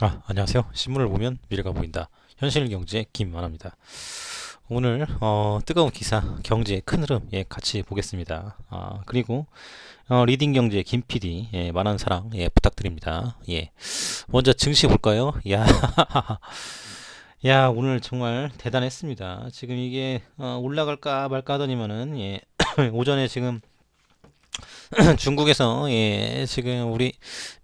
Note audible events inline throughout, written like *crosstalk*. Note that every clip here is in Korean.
아, 안녕하세요. 신문을 보면 미래가 보인다. 현실 경제 김만화입니다. 오늘 어, 뜨거운 기사 경제의 큰 흐름 예, 같이 보겠습니다. 아, 그리고 어, 리딩 경제 김 PD 예, 많은 사랑 예, 부탁드립니다. 예. 먼저 증시 볼까요? 야. *laughs* 야, 오늘 정말 대단했습니다. 지금 이게 어, 올라갈까 말까 하더니만은 예. *clears throat* 오전에 지금 *clears throat* 중국에서 예, 지금 우리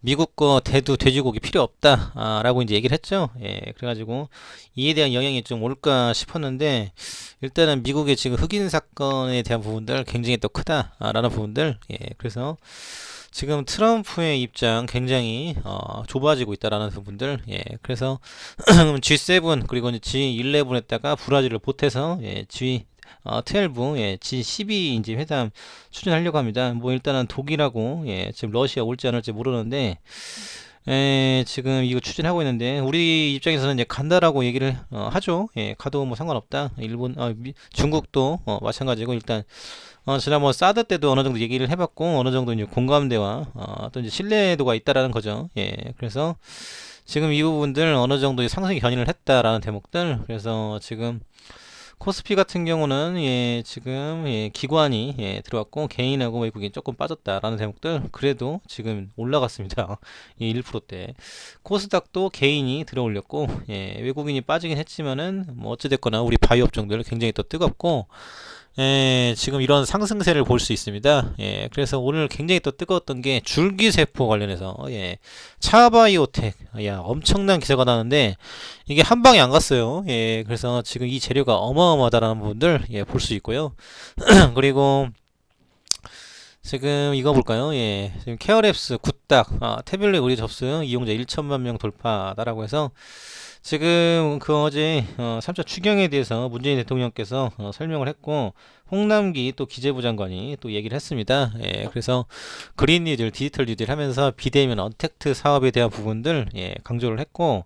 미국 거 대두 돼지고기 필요 없다라고 이제 얘기를 했죠. 예, 그래가지고 이에 대한 영향이 좀 올까 싶었는데 일단은 미국의 지금 흑인 사건에 대한 부분들 굉장히 또 크다라는 부분들 예, 그래서 지금 트럼프의 입장 굉장히 어, 좁아지고 있다라는 부분들 예, 그래서 *clears throat* G7 그리고 G11에다가 브라질을 보태서 예, G 어, 12, 예, G12 이제 회담 추진하려고 합니다. 뭐 일단은 독일하고 예, 지금 러시아 올지 안 올지 모르는데 에, 지금 이거 추진하고 있는데 우리 입장에서는 이제 간다라고 얘기를 어, 하죠. 예, 가도 뭐 상관없다. 일본, 아, 미, 중국도 어, 마찬가지고 일단 어, 지난번 사드 때도 어느 정도 얘기를 해봤고 어느 정도 이제 공감대와 어, 또 이제 신뢰도가 있다라는 거죠. 예, 그래서 지금 이 부분들 어느 정도 상승이 견인을 했다라는 대목들 그래서 지금 코스피 같은 경우는 예, 지금 예, 기관이 예, 들어왔고 개인하고 외국인 조금 빠졌다라는 대목들 그래도 지금 올라갔습니다. *laughs* 예, 1%대. 코스닥도 개인이 들어올렸고 예, 외국인이 빠지긴 했지만은 뭐 어찌 됐거나 우리 바이오 업종들 굉장히 또 뜨겁고 예, 지금 이런 상승세를 볼 수 있습니다. 예, 그래서 오늘 굉장히 또 뜨거웠던 게 줄기세포 관련해서, 예, 차바이오텍, 야, 엄청난 기사가 나는데, 이게 한 방에 안 갔어요. 예, 그래서 지금 이 재료가 어마어마하다라는 부분들, 예, 볼 수 있고요. *clears throat* 그리고, 지금 이거 볼까요? 예, 지금 케어랩스 굿닥, 아, 태블릿 의뢰 접수 이용자 1천만 명 돌파다라고 해서, 지금 그 어제 어, 3차 추경에 대해서 문재인 대통령께서 어, 설명을 했고 홍남기 또 기재부 장관이 또 얘기를 했습니다. 예, 그래서 그린 뉴딜, 디지털 뉴딜 하면서 비대면 언택트 사업에 대한 부분들 예, 강조를 했고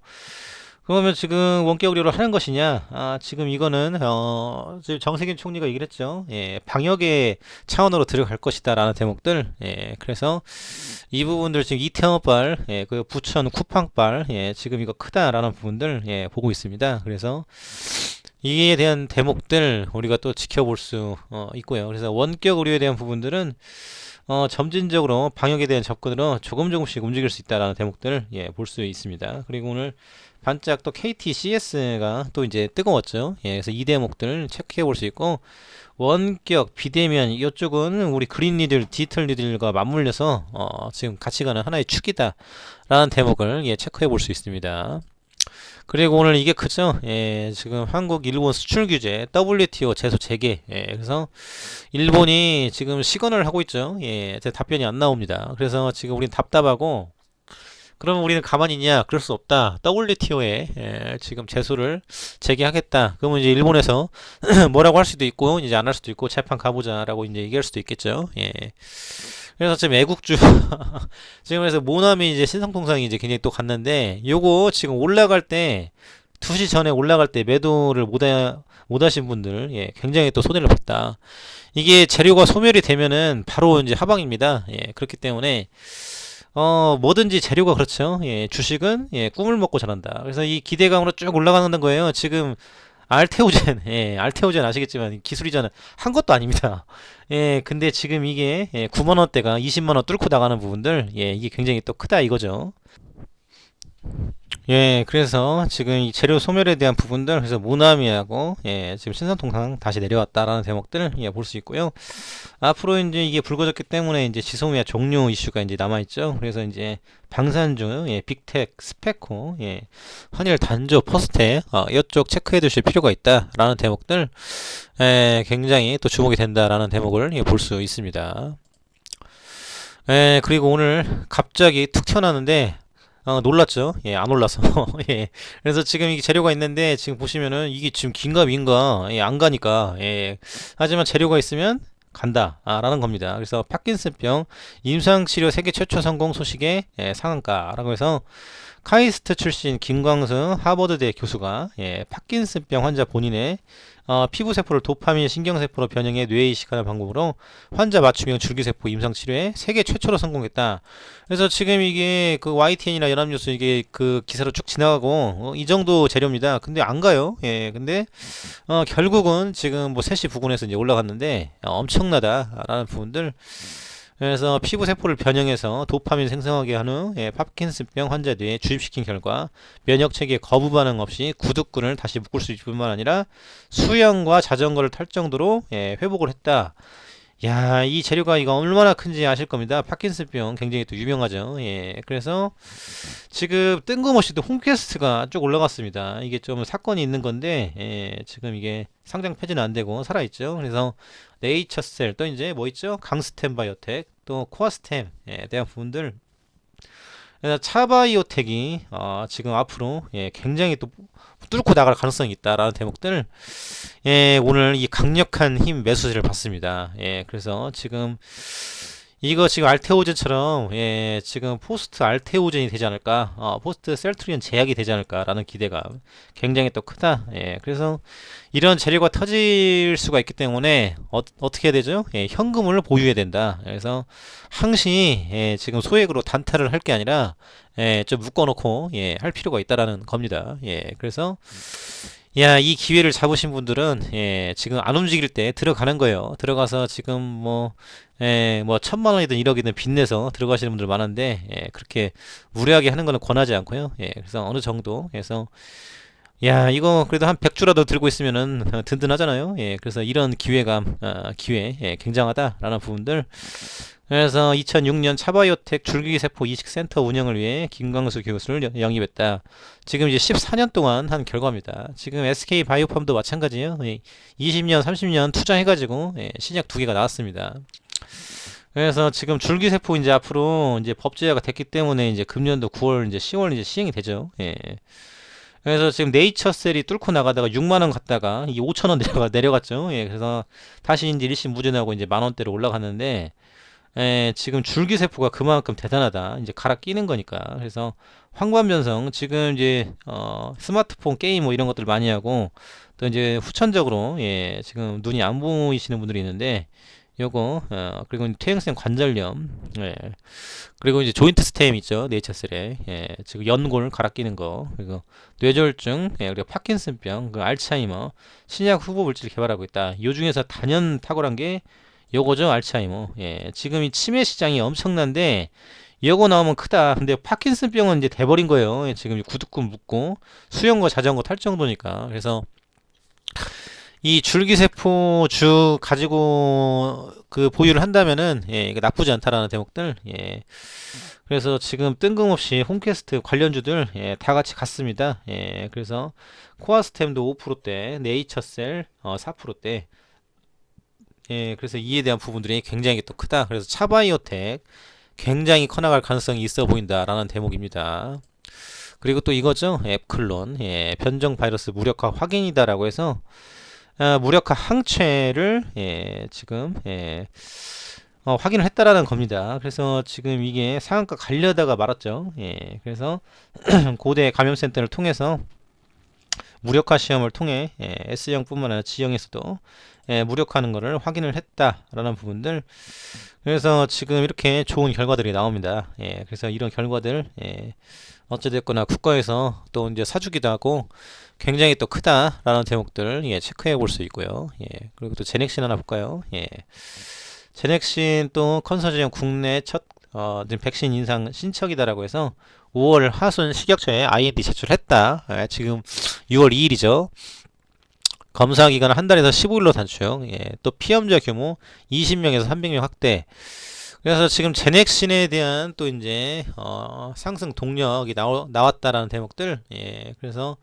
그러면 지금 원격 의료를 하는 것이냐? 아, 지금 이거는 어, 지금 정세균 총리가 얘기를 했죠. 예, 방역의 차원으로 들어갈 것이다라는 대목들. 예, 그래서 이 부분들 지금 이태원발, 예, 그 부천 쿠팡발, 예, 지금 이거 크다라는 부분들 예, 보고 있습니다. 그래서 이에 대한 대목들 우리가 또 지켜볼 수 어, 있고요. 그래서 원격 의료에 대한 부분들은 어, 점진적으로 방역에 대한 접근으로 조금 조금씩 움직일 수 있다라는 대목들을 예, 볼 수 있습니다. 그리고 오늘 반짝 또 KTCS가 또 이제 뜨거웠죠. 예, 그래서 이 대목들 체크해 볼 수 있고 원격 비대면 이쪽은 우리 그린 리들 디지털 리들과 맞물려서 어, 지금 같이 가는 하나의 축이다라는 대목을 예, 체크해 볼 수 있습니다. 그리고 오늘 이게 크죠? 예, 지금 한국, 일본 수출 규제, WTO 제소 재개. 예, 그래서 일본이 지금 시건을 하고 있죠. 예, 제 답변이 안 나옵니다. 그래서 지금 우린 답답하고, 그러면 우리는 가만히 있냐? 그럴 수 없다. WTO에 예, 지금 제소를 제기하겠다. 그러면 이제 일본에서 *clears throat* 뭐라고 할 수도 있고, 이제 안 할 수도 있고, 재판 가보자라고 이제 얘기할 수도 있겠죠. 예. 그래서 지금 애국주 *laughs* 지금 그래서 모남이 이제 신성통상이 이제 굉장히 또 갔는데 요거 지금 올라갈 때 2시 전에 올라갈 때 매도를 못, 하, 못 하신 분들 예, 굉장히 또 손해를 봤다. 이게 재료가 소멸이 되면은 바로 이제 하방입니다. 예, 그렇기 때문에 어, 뭐든지 재료가 그렇죠. 예, 주식은 예, 꿈을 먹고 자란다. 그래서 이 기대감으로 쭉 올라가는 거예요. 지금 알테오젠, 예, 알테오젠 아시겠지만 기술이자는 한 것도 아닙니다. 예, 근데 지금 이게 예, 9만 원대가 20만 원 뚫고 나가는 부분들, 예, 이게 굉장히 또 크다 이거죠. 예, 그래서 지금 이 재료 소멸에 대한 부분들, 그래서 모나미하고, 예, 지금 신선통상 다시 내려왔다라는 대목들을, 예, 볼 수 있고요. 앞으로 이제 이게 불거졌기 때문에 이제 지소미아 종료 이슈가 이제 남아있죠. 그래서 이제 방산주, 예, 빅텍, 스페코, 예, 환율 단조, 퍼스텍, 어, 이쪽 체크해 두실 필요가 있다라는 대목들, 예, 굉장히 또 주목이 된다라는 대목을 예, 볼 수 있습니다. 예, 그리고 오늘 갑자기 툭 튀어나왔는데, 어, 놀랐죠? 예, 안 올라서. *laughs* 예. 그래서 지금 이게 재료가 있는데, 지금 보시면은 이게 지금 긴가 민가, 예, 안 가니까, 예. 하지만 재료가 있으면 간다. 아, 라는 겁니다. 그래서 파킨슨병 임상치료 세계 최초 성공 소식의 예, 상한가라고 해서 카이스트 출신 김광승 하버드대 교수가 예, 파킨슨병 환자 본인의 어, 피부 세포를 도파민 신경세포로 변형해 뇌에 이식하는 방법으로 환자 맞춤형 줄기세포 임상 치료에 세계 최초로 성공했다. 그래서 지금 이게 그 YTN이나 연합뉴스 이게 그 기사로 쭉 지나가고 어, 이 정도 재료입니다. 근데 안 가요. 예, 근데 어, 결국은 지금 뭐 3시 부근에서 이제 올라갔는데 어, 엄청나다라는 부분들. 그래서 피부 세포를 변형해서 도파민 생성하게 한후 예, 파킨슨병 환자 뇌에 주입시킨 결과 면역 체계 거부 반응 없이 구두끈을 다시 묶을 수 있을 뿐만 아니라 수영과 자전거를 탈 정도로 예, 회복을 했다. 야, 이 재료가 이거 얼마나 큰지 아실 겁니다. 파킨슨병 굉장히 또 유명하죠. 예, 그래서 지금 뜬금없이 또 홈퀘스트가 쭉 올라갔습니다. 이게 좀 사건이 있는 건데, 예, 지금 이게 상장 폐지는 안 되고 살아있죠. 그래서 네이처셀 또 이제 뭐 있죠? 강스템 바이오텍 또 코아스템에 대한 부분들 차바이오텍이 어, 지금 앞으로 예, 굉장히 또 뚫고 나갈 가능성이 있다라는 대목들 예, 오늘 이 강력한 힘 매수세를 받습니다. 예, 그래서 지금 이거 지금 알테오젠처럼 예, 지금 포스트 알테오젠이 되지 않을까, 어, 포스트 셀트리온 제약이 되지 않을까라는 기대가 굉장히 또 크다. 예, 그래서 이런 재료가 터질 수가 있기 때문에 어, 떻게 해야 되죠? 예, 현금을 보유해야 된다. 그래서 항시 예, 지금 소액으로 단타를 할 게 아니라 예, 좀 묶어놓고 예, 할 필요가 있다라는 겁니다. 예, 그래서 야, 이 기회를 잡으신 분들은 예, 지금 안 움직일 때 들어가는 거예요. 들어가서 지금 뭐 예, 뭐 천만 원이든 1억이든 빚내서 들어가시는 분들 많은데 예, 그렇게 무리하게 하는 거는 권하지 않고요. 예, 그래서 어느 정도 해서 야, 이거 그래도 한 100주라도 들고 있으면은 어, 든든하잖아요. 예, 그래서 이런 기회감, 어, 기회, 예, 굉장하다라는 부분들. 그래서 2006년 차바이오텍 줄기세포 이식센터 운영을 위해 김광수 교수를 여- 영입했다. 지금 이제 14년 동안 한 결과입니다. 지금 SK 바이오팜도 마찬가지예요. 예, 20년, 30년 투자해가지고 예, 신약 두 개가 나왔습니다. 그래서 지금 줄기세포 이제 앞으로 이제 법제화가 됐기 때문에 이제 금년도 9월 이제 10월 이제 시행이 되죠. 예. 그래서 지금 네이처셀이 뚫고 나가다가 6만 원 갔다가 이 5천 원 *laughs* 내려갔죠. 예. 그래서 다시 이제 일시 무죄 나고 이제 만 원대로 올라갔는데 예, 지금 줄기세포가 그만큼 대단하다. 이제 갈아 끼는 거니까. 그래서 황반변성 지금 이제 어, 스마트폰 게임 뭐 이런 것들 많이 하고 또 이제 후천적으로 예, 지금 눈이 안 보이시는 분들이 있는데 요거 어, 그리고 퇴행성 관절염 예. 그리고 이제 조인트 스템 있죠 네이처셀에 예. 지금 연골 갈아 끼는 거 그리고 뇌졸중 예. 그리고 파킨슨병 그 알츠하이머 신약 후보 물질 개발하고 있다 요 중에서 단연 탁월한 게 요거죠 알츠하이머 예. 지금 이 치매 시장이 엄청난데 요거 나오면 크다 근데 파킨슨병은 이제 돼버린 거예요 예, 지금 구두끈 묶고 수영과 자전거 탈 정도니까 그래서 이 줄기세포 주 가지고 그 보유를 한다면은 예, 이게 나쁘지 않다라는 대목들 예. 그래서 지금 뜬금없이 홈캐스트 관련주들 예, 다 같이 갔습니다. 예, 그래서 코아스템도 5%대, 네이처셀 어, 4%대. 예, 그래서 이에 대한 부분들이 굉장히 또 크다. 그래서 차바이오텍 굉장히 커나갈 가능성이 있어 보인다라는 대목입니다. 그리고 또 이거죠. 앱클론. 예, 변종 바이러스 무력화 확인이다라고 해서 아, 무력화 항체를 예, 지금 예, 어, 확인을 했다라는 겁니다. 그래서 지금 이게 상한가 가려다가 말았죠. 예, 그래서 *clears throat* 고대 감염센터를 통해서 무력화 시험을 통해 예, S형뿐만 아니라 G형에서도 예, 무력화하는 것을 확인을 했다라는 부분들. 그래서 지금 이렇게 좋은 결과들이 나옵니다. 예, 그래서 이런 결과들 예, 어찌됐거나 국가에서 또 이제 사주기도 하고 굉장히 또 크다라는 대목들 예, 체크해 볼 수 있고요. 예, 그리고 또 제넥신 하나 볼까요? 예, 제넥신 또 컨소지엄 국내 첫 어, 백신 인상 신청이다라고 해서 5월 하순 식약처에 IND 제출했다. 예, 지금 6월 2일이죠. 검사 기간을 한 달에서 15일로 단축. 예, 또 피험자 규모 20명에서 300명 확대. 그래서 지금 제넥신에 대한 또 이제 어, 상승 동력이 나오, 나왔다라는 대목들. 예, 그래서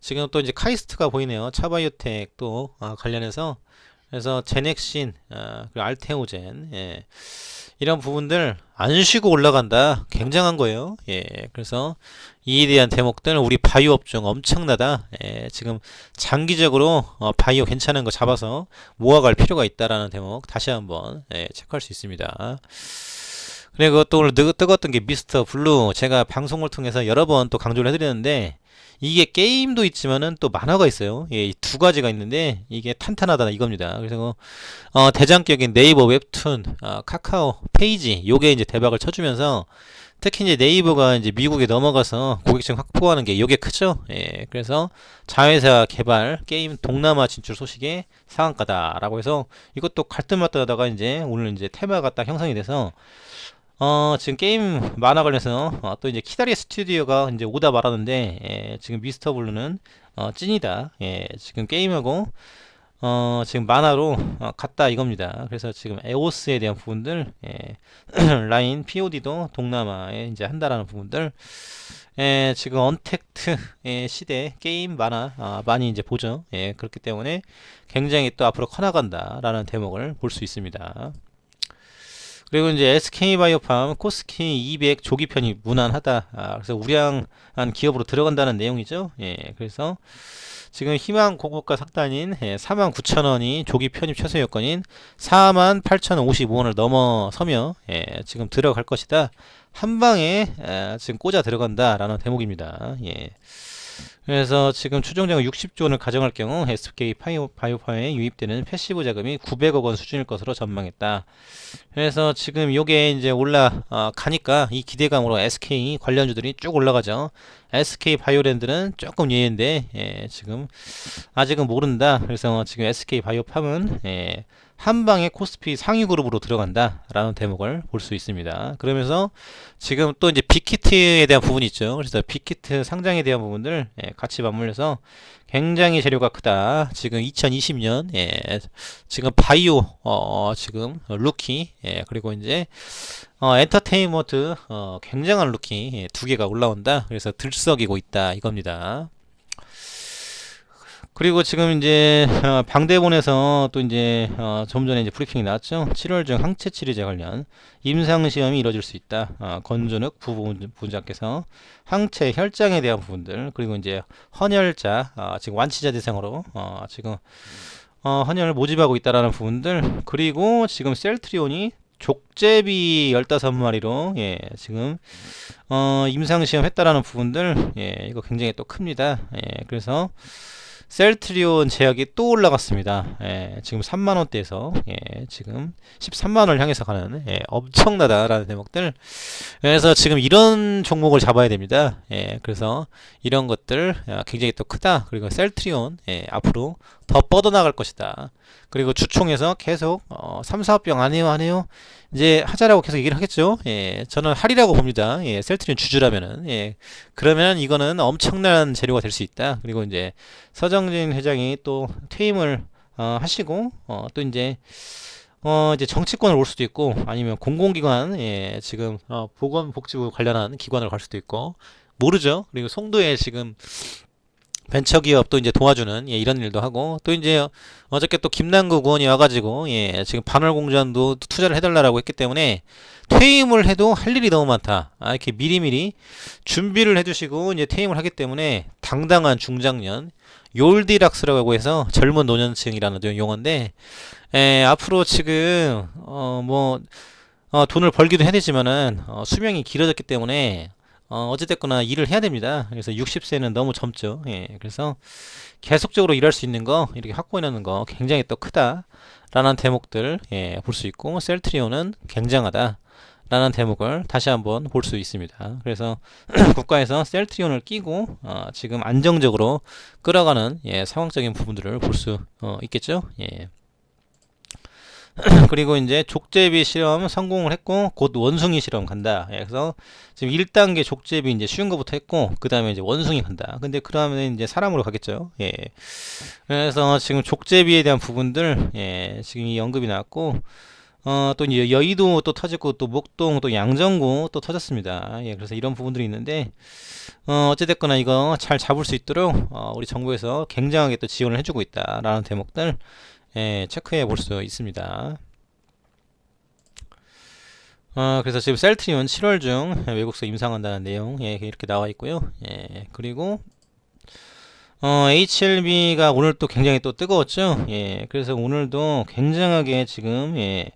지금 또 이제 카이스트가 보이네요. 차바이오텍 또 어, 관련해서 그래서 제넥신, 어, 그리고 알테오젠, 예. 이런 부분들 안 쉬고 올라간다. 굉장한 거예요. 예. 그래서 이에 대한 대목들 우리 바이오 업종 엄청나다. 예. 지금 장기적으로 어, 바이오 괜찮은 거 잡아서 모아갈 필요가 있다라는 대목 다시 한번 예, 체크할 수 있습니다. 그리고 또 오늘 뜨- 뜨거웠던 게 미스터 블루 제가 방송을 통해서 여러 번 또 강조를 해드렸는데 이게 게임도 있지만은 또 만화가 있어요. 예, 이두 가지가 있는데 이게 탄탄하다 이겁니다. 그래서 어, 대장격인 네이버 웹툰, 아, 카카오 페이지 요게 이제 대박을 쳐주면서 특히 이제 네이버가 이제 미국에 넘어가서 고객층 확보하는 게 요게 크죠. 예, 그래서 자회사 개발 게임 동남아 진출 소식에 상한가다라고 해서 이것도 갈등맞다하다가 이제 오늘 이제 테마가 딱 형성이 돼서 어, 지금 게임 만화 관련해서 어, 또 이제 키다리 스튜디오가 이제 오다 말았는데 예, 지금 미스터 블루는 어, 찐이다. 예, 지금 게임하고 어, 지금 만화로 어, 같다 이겁니다. 그래서 지금 에오스에 대한 부분들, 예, *clears throat* 라인 POD도 동남아에 이제 한다라는 부분들, 예, 지금 언택트의 시대 게임 만화 아, 많이 이제 보죠. 예, 그렇기 때문에 굉장히 또 앞으로 커나간다라는 대목을 볼 수 있습니다. 그리고 이제 SK바이오팜 코스키 200 조기편이 무난하다. 아, 그래서 우량한 기업으로 들어간다는 내용이죠. 예, 그래서 지금 희망 고고가 상단인 예, 49,000원이 조기 편입 최소 요건인 48,055원을 넘어서며 예, 지금 들어갈 것이다. 한 방에 에, 지금 꽂아 들어간다라는 대목입니다. 예. 그래서 지금 추정자금 60조 원을 가정할 경우 SK 바이오파에 유입되는 패시브 자금이 900억 원 수준일 것으로 전망했다. 그래서 지금 요게 이제 올라 어, 가니까 이 기대감으로 SK 관련주들이 쭉 올라가죠. SK 바이오랜드는 조금 예인데 예, 지금 아직은 모른다. 그래서 지금 SK 바이오팜은 예, 한 방에 코스피 상위 그룹으로 들어간다라는 대목을 볼 수 있습니다. 그러면서 지금 또 이제 빅히트에 대한 부분이 있죠. 그래서 빅히트 상장에 대한 부분들 예, 같이 맞물려서 굉장히 재료가 크다. 지금 2020년 예, 지금 바이오 어, 지금 루키 예, 그리고 이제 어, 엔터테인먼트 어, 굉장한 루키 예, 두 개가 올라온다. 그래서 들썩이고 있다 이겁니다. 그리고 지금 이제 어, 방대본에서 또 이제 어, 좀 전에 이제 브리핑이 나왔죠. 7월 중 항체 치료제 관련 임상 시험이 이뤄질 수 있다. 어, 권준욱 부부장께서 항체 혈장에 대한 부분들 그리고 이제 헌혈자 어, 지금 완치자 대상으로 어, 지금 어, 헌혈을 모집하고 있다라는 부분들 그리고 지금 셀트리온이 족제비 15마리로 예, 지금 어, 임상 시험 했다라는 부분들 예, 이거 굉장히 또 큽니다. 예, 그래서 셀트리온 제약이 또 올라갔습니다. 예, 지금 3만 원대에서 예, 지금 13만 원을 향해서 가는 예, 엄청나다라는 대목들. 그래서 지금 이런 종목을 잡아야 됩니다. 예, 그래서 이런 것들 아, 굉장히 또 크다. 그리고 셀트리온 예, 앞으로 더 뻗어나갈 것이다. 그리고 주총에서 계속 어, 3, 4병 안 해요, 안 해요. 이제 하자라고 계속 얘기를 하겠죠. 예, 저는 할이라고 봅니다. 예, 셀트리온 주주라면은 예, 그러면 이거는 엄청난 재료가 될 수 있다. 그리고 이제 서정진 회장이 또 퇴임을 어, 하시고 어, 또 이제 어 이제 정치권을 올 수도 있고 아니면 공공기관 예 지금 어, 보건복지부 관련한 기관을 갈 수도 있고 모르죠. 그리고 송도에 지금 벤처기업 또 이제 도와주는 예, 이런 일도 하고 또 이제 어저께 또 김남국 의원이 와가지고 예, 지금 반월공전도 투자를 해달라고 했기 때문에 퇴임을 해도 할 일이 너무 많다. 아, 이렇게 미리미리 준비를 해주시고 이제 퇴임을 하기 때문에 당당한 중장년 요울디락스라고 해서 젊은 노년층이라는 용어인데 에, 앞으로 지금 어뭐 어, 돈을 벌기도 해야 되지만은 어, 수명이 길어졌기 때문에 어, 어찌됐거나 일을 해야 됩니다. 그래서 60세는 너무 젊죠. 예, 그래서 계속적으로 일할 수 있는 거, 이렇게 확보해놓는 거 굉장히 또 크다. 라는 대목들, 예, 볼 수 있고, 셀트리온은 굉장하다. 라는 대목을 다시 한번 볼 수 있습니다. 그래서 *clears throat* 국가에서 셀트리온을 끼고, 어, 지금 안정적으로 끌어가는, 예, 상황적인 부분들을 볼 수, 어, 있겠죠. 예. *clears throat* 그리고 이제 족제비 실험 성공을 했고 곧 원숭이 실험 간다. 예, 그래서 지금 1단계 족제비 이제 쉬운 거부터 했고 그 다음에 이제 원숭이 간다. 근데 그러면 이제 사람으로 가겠죠. 예. 그래서 지금 족제비에 대한 부분들 예, 지금 이 언급이 나왔고 어, 또 이제 여의도 또 터졌고 또 목동 또 양정구 또 터졌습니다. 예, 그래서 이런 부분들이 있는데 어, 어찌됐거나 이거 잘 잡을 수 있도록 어, 우리 정부에서 굉장하게 또 지원을 해주고 있다라는 대목들 예, 체크해 볼 수 있습니다. 어, 그래서 지금 셀트리온 7월 중 외국서 임상한다는 내용 예, 이렇게 나와 있고요. 예, 그리고 어, HLB가 오늘 또 굉장히 또 뜨거웠죠. 예, 그래서 오늘도 굉장하게 지금 예,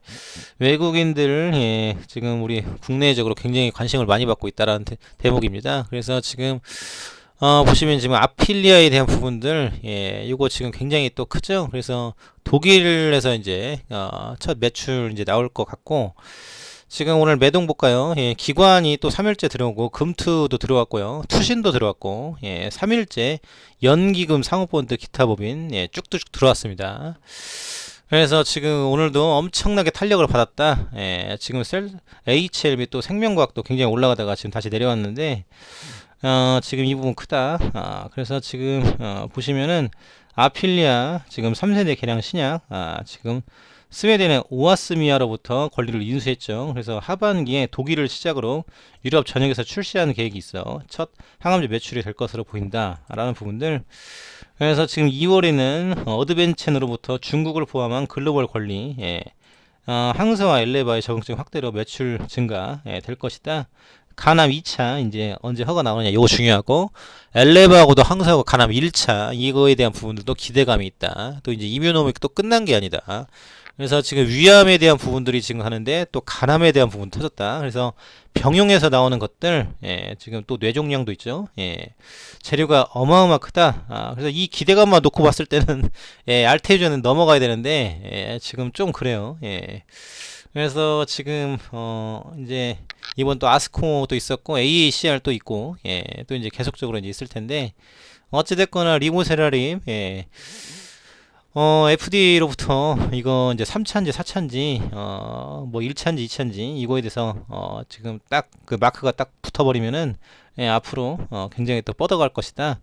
외국인들 예, 지금 우리 국내적으로 굉장히 관심을 많이 받고 있다라는 대, 대목입니다. 그래서 지금 어, 보시면 지금 아필리아에 대한 부분들, 예, 이거 지금 굉장히 또 크죠? 그래서 독일에서 이제, 어, 첫 매출 이제 나올 것 같고, 지금 오늘 매동 볼까요? 예, 기관이 또 3일째 들어오고, 금투도 들어왔고요. 투신도 들어왔고, 예, 3일째 연기금 상호본드 기타 법인, 예, 쭉쭉 들어왔습니다. 그래서 지금 오늘도 엄청나게 탄력을 받았다. 예, 지금 셀, HLB 또 생명과학도 굉장히 올라가다가 지금 다시 내려왔는데, 어, 지금 이 부분 크다. 아, 그래서 지금 어, 보시면은 아필리아 지금 3세대 개량 신약 아, 지금 스웨덴의 오아스미아로부터 권리를 인수했죠. 그래서 하반기에 독일을 시작으로 유럽 전역에서 출시하는 계획이 있어. 첫 항암제 매출이 될 것으로 보인다라는 부분들. 그래서 지금 2월에는 어드벤첸으로부터 중국을 포함한 글로벌 권리, 예, 어, 항서와 엘레바의 적응증 확대로 매출 증가 예, 될 것이다. 가남 2차 이제 언제 허가 나오느냐 이거 중요하고 엘레바하고도 항사하고 가남 1차 이거에 대한 부분들도 기대감이 있다. 또 이제 이뮤노믹도 끝난 게 아니다. 그래서 지금 위암에 대한 부분들이 지금 하는데 또 간암에 대한 부분 터졌다. 그래서 병용에서 나오는 것들 예, 지금 또 뇌종양도 있죠. 예, 재료가 어마어마 크다. 아, 그래서 이 기대감만 놓고 봤을 때는 *laughs* 예, 알테이저는 넘어가야 되는데 예, 지금 좀 그래요. 예. 그래서 지금 어 이제 이번 또 아스코도 있었고 AACR 도 있고 예, 또 이제 계속적으로 이제 있을 텐데 어찌 됐거나 리모세라림 예. 어, FDA로부터 이거 이제 3차인지 4차인지 어, 뭐 1차인지 2차인지 이거에 대해서 어, 지금 딱 그 마크가 딱 붙어버리면은 예, 앞으로 어, 굉장히 또 뻗어갈 것이다.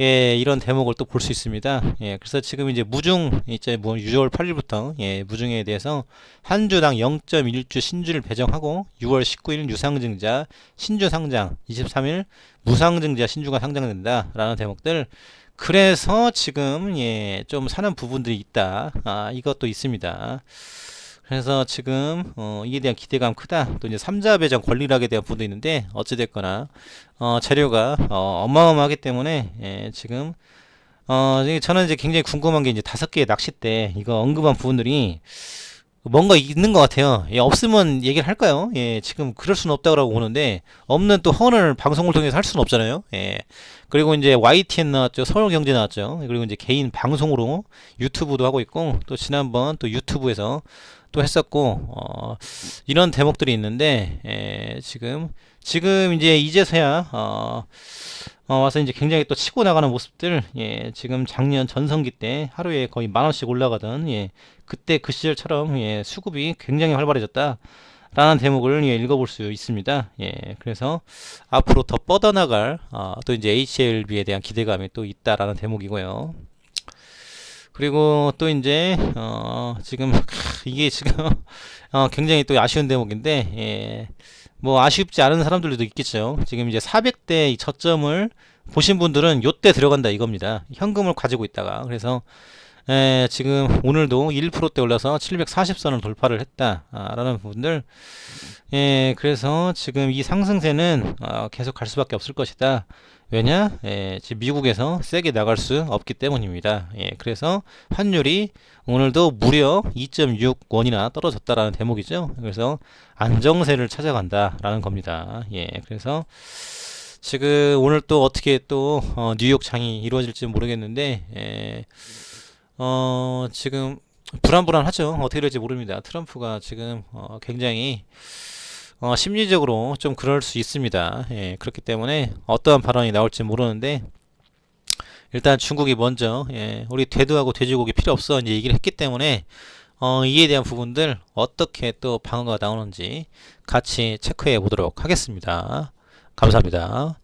예, 이런 대목을 또 볼 수 있습니다. 예, 그래서 지금 이제 무중, 이제 뭐 6월 8일부터, 예, 무중에 대해서 한 주당 0.1주 신주를 배정하고 6월 19일 유상증자, 신주 상장, 23일 무상증자 신주가 상장된다라는 대목들 그래서 지금 예, 좀 사는 부분들이 있다. 아, 이것도 있습니다. 그래서 지금 어, 이에 대한 기대감 크다. 또 이제 삼자 배정 권리락에 대한 부분도 있는데 어찌 됐거나 어, 재료가 어, 어마어마하기 때문에 예, 지금 어, 저는 이제 굉장히 궁금한 게 이제 다섯 개의 낚싯대 이거 언급한 부분들이 뭔가 있는 것 같아요. 예, 없으면 얘기를 할까요? 예, 지금 그럴 수는 없다고 보는데 없는 또 헌을 방송을 통해서 할 수는 없잖아요. 예. 그리고 이제 YTN 나왔죠. 서울경제 나왔죠. 그리고 이제 개인 방송으로 유튜브도 하고 있고 또 지난번 또 유튜브에서 또 했었고 어, 이런 대목들이 있는데 예, 지금 지금 이제 이제서야 어, 어, 와서 이제 굉장히 또 치고 나가는 모습들 예, 지금 작년 전성기 때 하루에 거의 만 원씩 올라가던 예, 그때 그 시절처럼 예, 수급이 굉장히 활발해졌다. 라는 대목을 예, 읽어볼 수 있습니다. 예, 그래서 앞으로 더 뻗어나갈 어, 또 이제 HLB에 대한 기대감이 또 있다라는 대목이고요. 그리고 또 이제 어, 지금 *laughs* 이게 지금 *laughs* 어, 굉장히 또 아쉬운 대목인데 예, 뭐 아쉽지 않은 사람들도 있겠죠. 지금 이제 400대 이 저점을 보신 분들은 요때 들어간다 이겁니다. 현금을 가지고 있다가 그래서 에, 지금 오늘도 1%대 올라서 740선을 돌파를 했다라는 부분들 예, 그래서 지금 이 상승세는 어, 계속 갈 수밖에 없을 것이다. 왜냐? 예, 지금 미국에서 세게 나갈 수 없기 때문입니다. 예, 그래서 환율이 오늘도 무려 2.6원이나 떨어졌다라는 대목이죠. 그래서 안정세를 찾아간다라는 겁니다. 예, 그래서 지금 오늘 또 어떻게 또 어, 뉴욕 장이 이루어질지 모르겠는데 예, 어, 지금 불안불안하죠. 어떻게 될지 모릅니다. 트럼프가 지금 어, 굉장히 어, 심리적으로 좀 그럴 수 있습니다. 예, 그렇기 때문에 어떠한 발언이 나올지 모르는데 일단 중국이 먼저 예, 우리 돼도하고 돼지고기 필요 없어 이제 얘기를 했기 때문에 어, 이에 대한 부분들 어떻게 또 방어가 나오는지 같이 체크해 보도록 하겠습니다. 감사합니다.